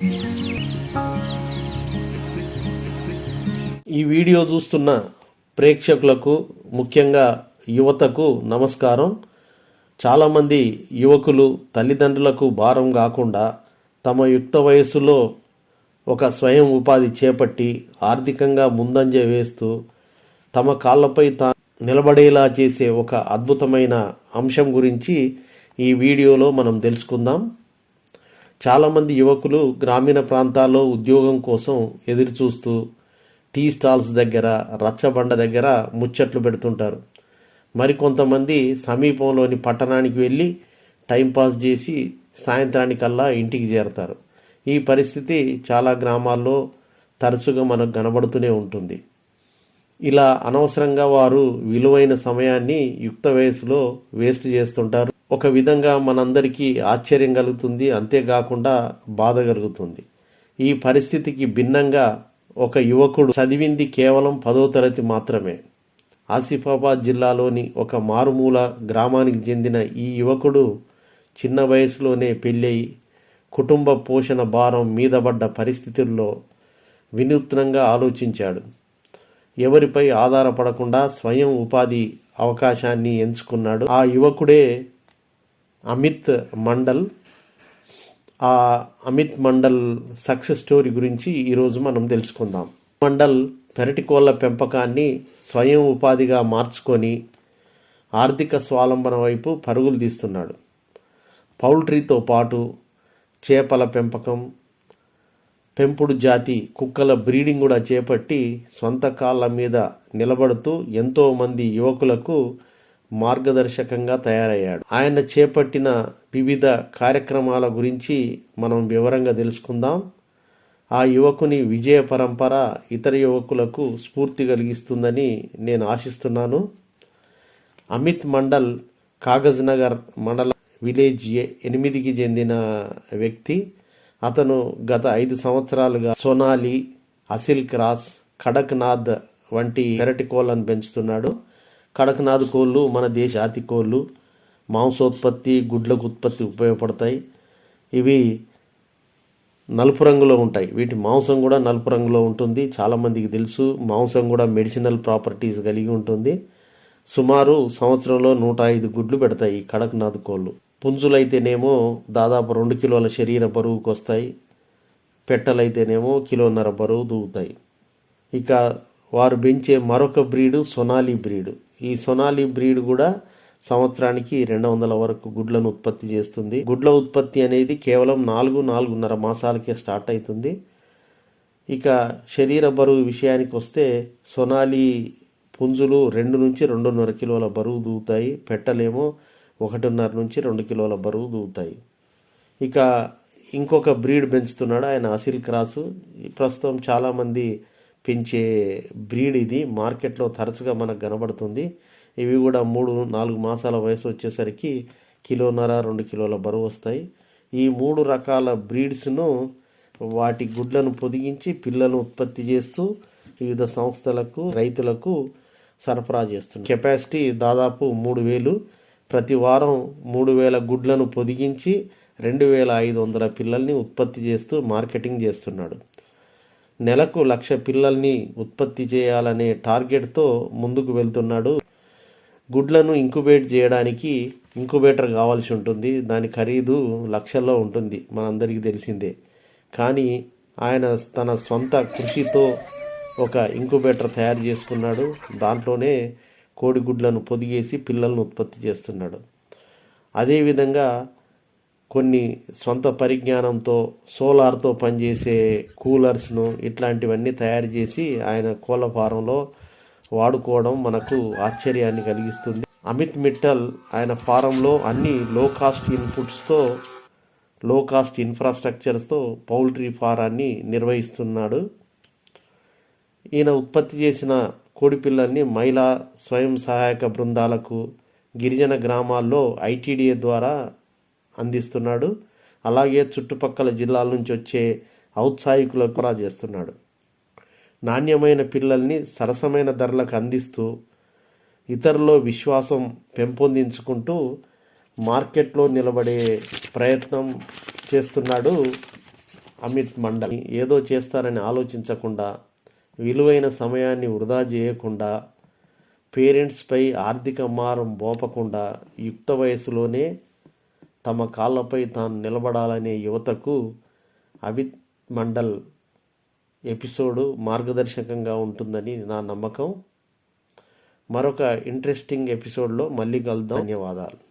ఈ వీడియో చూస్తున్న ప్రేక్షకులకు ముఖ్యంగా యువతకు నమస్కారం. చాలామంది యువకులు తల్లిదండ్రులకు భారం కాకుండా తమ యుక్త వయస్సులో ఒక స్వయం ఉపాధి చేపట్టి ఆర్థికంగా ముందంజ వేస్తూ తమ కాళ్ళపై తా నిలబడేలా చేసే ఒక అద్భుతమైన అంశం గురించి ఈ వీడియోలో మనం తెలుసుకుందాం. చాలామంది యువకులు గ్రామీణ ప్రాంతాల్లో ఉద్యోగం కోసం ఎదురు చూస్తూ టీ స్టాల్స్ దగ్గర రచ్చబండ దగ్గర ముచ్చట్లు పెడుతుంటారు. మరికొంతమంది సమీపంలోని పట్టణానికి వెళ్ళి టైంపాస్ చేసి సాయంత్రానికల్లా ఇంటికి చేరతారు. ఈ పరిస్థితి చాలా గ్రామాల్లో తరచుగా మనకు కనబడుతూనే ఉంటుంది. ఇలా అనవసరంగా వారు విలువైన సమయాన్ని యుక్త వయసులో వేస్ట్ చేస్తుంటారు. ఒక విధంగా మనందరికీ ఆశ్చర్యం కలుగుతుంది అంతేకాకుండా బాధ కలుగుతుంది. ఈ పరిస్థితికి భిన్నంగా ఒక యువకుడు చదివింది కేవలం పదో తరగతి మాత్రమే. ఆసిఫాబాద్ జిల్లాలోని ఒక మారుమూల గ్రామానికి చెందిన ఈ యువకుడు చిన్న వయసులోనే పెళ్ళయి కుటుంబ పోషణ భారం మీదబడ్డ పరిస్థితుల్లో వినూత్నంగా ఆలోచించాడు. ఎవరిపై ఆధారపడకుండా స్వయం ఉపాధి అవకాశాన్ని ఎంచుకున్నాడు. ఆ యువకుడే అమిత్ మండల్. ఆ అమిత్ మండల్ సక్సెస్ స్టోరీ గురించి ఈరోజు మనం తెలుసుకుందాం. మండల్ పెరటి కోళ్ళ పెంపకాన్ని స్వయం ఉపాధిగా మార్చుకొని ఆర్థిక స్వాలంబన వైపు పరుగులు తీస్తున్నాడు. పౌల్ట్రీతో పాటు చేపల పెంపకం పెంపుడు జాతి కుక్కల బ్రీడింగ్ కూడా చేపట్టి సొంత కాళ్ళ మీద నిలబడుతూ ఎంతో మంది యువకులకు మార్గదర్శకంగా తయారయ్యాడు. ఆయన చేపట్టిన వివిధ కార్యక్రమాల గురించి మనం వివరంగా తెలుసుకుందాం. ఆ యువకుని విజయ పరంపర ఇతర యువకులకు స్ఫూర్తి కలిగిస్తుందని నేను ఆశిస్తున్నాను. అమిత్ మండల్ కాగజ్ నగర్ మండల విలేజ్ ఏ- ఎనిమిదికి చెందిన వ్యక్తి. అతను గత ఐదు సంవత్సరాలుగా సోనాలి అసిల్ క్రాస్ కడక్నాథ్ వంటి పెరటి కోళ్ళను పెంచుతున్నాడు. కడకనాథ్ కోళ్ళు మన దేశ జాతి కోళ్ళు మాంసోత్పత్తి గుడ్లకు ఉత్పత్తి ఉపయోగపడతాయి. ఇవి నలుపు రంగులో ఉంటాయి. వీటి మాంసం కూడా నలుపు రంగులో ఉంటుంది. చాలామందికి తెలుసు మాంసం కూడా మెడిసినల్ ప్రాపర్టీస్ కలిగి ఉంటుంది. సుమారు సంవత్సరంలో నూట ఐదు గుడ్లు పెడతాయి ఈ కడక్నాథ్ కోళ్ళు పుంజులైతేనేమో దాదాపు రెండు కిలోల శరీర బరువుకు వస్తాయి. పెట్టలైతేనేమో కిలోన్నర బరువు దూగుతాయి. ఇక వారు పెంచే మరొక బ్రీడు సొనాలి బ్రీడు. ఈ సొనాలి బ్రీడ్ కూడా సంవత్సరానికి రెండు వందల వరకు గుడ్లను ఉత్పత్తి చేస్తుంది. గుడ్ల ఉత్పత్తి అనేది కేవలం నాలుగు నాలుగున్నర మాసాలకే స్టార్ట్ అవుతుంది ఇక శరీర బరువు విషయానికి వస్తే సొనాలి పుంజులు రెండు నుంచి రెండున్నర కిలోల బరువు దూగుతాయి పెట్టలేమో ఒకటిన్నర నుంచి రెండు కిలోల బరువు దూగుతాయి ఇక ఇంకొక బ్రీడ్ పెంచుతున్నాడు. ఆయన అసిల్ క్రాసు. ప్రస్తుతం చాలామంది పెంచే బ్రీడ్ ఇది. మార్కెట్లో తరచుగా మనకు కనబడుతుంది. ఇవి కూడా మూడు నాలుగు మాసాల వయసు వచ్చేసరికి కిలోన్నర రెండు కిలోల బరువు వస్తాయి. ఈ మూడు రకాల బ్రీడ్స్ను వాటి గుడ్లను పొదిగించి పిల్లలను ఉత్పత్తి చేస్తూ వివిధ సంస్థలకు రైతులకు సరఫరా చేస్తుంది కెపాసిటీ దాదాపు మూడు వేలు. ప్రతి వారం మూడు వేల గుడ్లను పొదిగించి రెండు వేల ఐదు వందల పిల్లల్ని ఉత్పత్తి చేస్తూ మార్కెటింగ్ చేస్తున్నాడు. నెలకు లక్ష పిల్లల్ని ఉత్పత్తి చేయాలనే టార్గెట్తో ముందుకు వెళ్తున్నాడు. గుడ్లను ఇంకుబేట్ చేయడానికి ఇంకుబేటర్ కావాల్సి ఉంటుంది. దాని ఖరీదు లక్షల్లో ఉంటుంది. మనందరికీ తెలిసిందే. కానీ ఆయన తన సొంత కృషితో ఒక ఇంకుబేటర్ తయారు చేసుకున్నాడు. దాంట్లోనే కోడిగుడ్లను పొదిగేసి పిల్లలను ఉత్పత్తి చేస్తున్నాడు. అదేవిధంగా కొన్ని సొంత పరిజ్ఞానంతో సోలార్తో పనిచేసే కూలర్స్ను ఇట్లాంటివన్నీ తయారు చేసి ఆయన కోళ్ళ ఫారంలో వాడుకోవడం మనకు ఆశ్చర్యాన్ని కలిగిస్తుంది. అమిత్ మిట్టల్ ఆయన ఫారంలో అన్ని లో కాస్ట్ ఇన్పుట్స్తో లో కాస్ట్ ఇన్ఫ్రాస్ట్రక్చర్స్తో పౌల్ట్రీ ఫారాన్ని నిర్వహిస్తున్నాడు. ఈయన ఉత్పత్తి చేసిన కోడిపిల్లల్ని మహిళా స్వయం సహాయక బృందాలకు గిరిజన గ్రామాల్లో ఐటీడీఏ ద్వారా అందిస్తున్నాడు. అలాగే చుట్టుపక్కల జిల్లాల నుంచి వచ్చే ఔత్సాహికులకు కూడా చేస్తున్నాడు. నాణ్యమైన పిల్లల్ని సరసమైన ధరలకు అందిస్తూ ఇతరుల్లో విశ్వాసం పెంపొందించుకుంటూ మార్కెట్లో నిలబడే ప్రయత్నం చేస్తున్నాడు అమిత్ మండల్. ఏదో చేస్తారని ఆలోచించకుండా విలువైన సమయాన్ని వృధా చేయకుండా పేరెంట్స్పై ఆర్థిక మారం మోపకుండా యుక్త వయసులోనే తమ కాళ్ళపై తాను నిలబడాలనే యువతకు అవిత్ మండల్ ఎపిసోడు మార్గదర్శకంగా ఉంటుందని నా నమ్మకం. మరొక ఇంట్రెస్టింగ్ ఎపిసోడ్లో మళ్ళీ కలుద్దాం. ధన్యవాదాలు.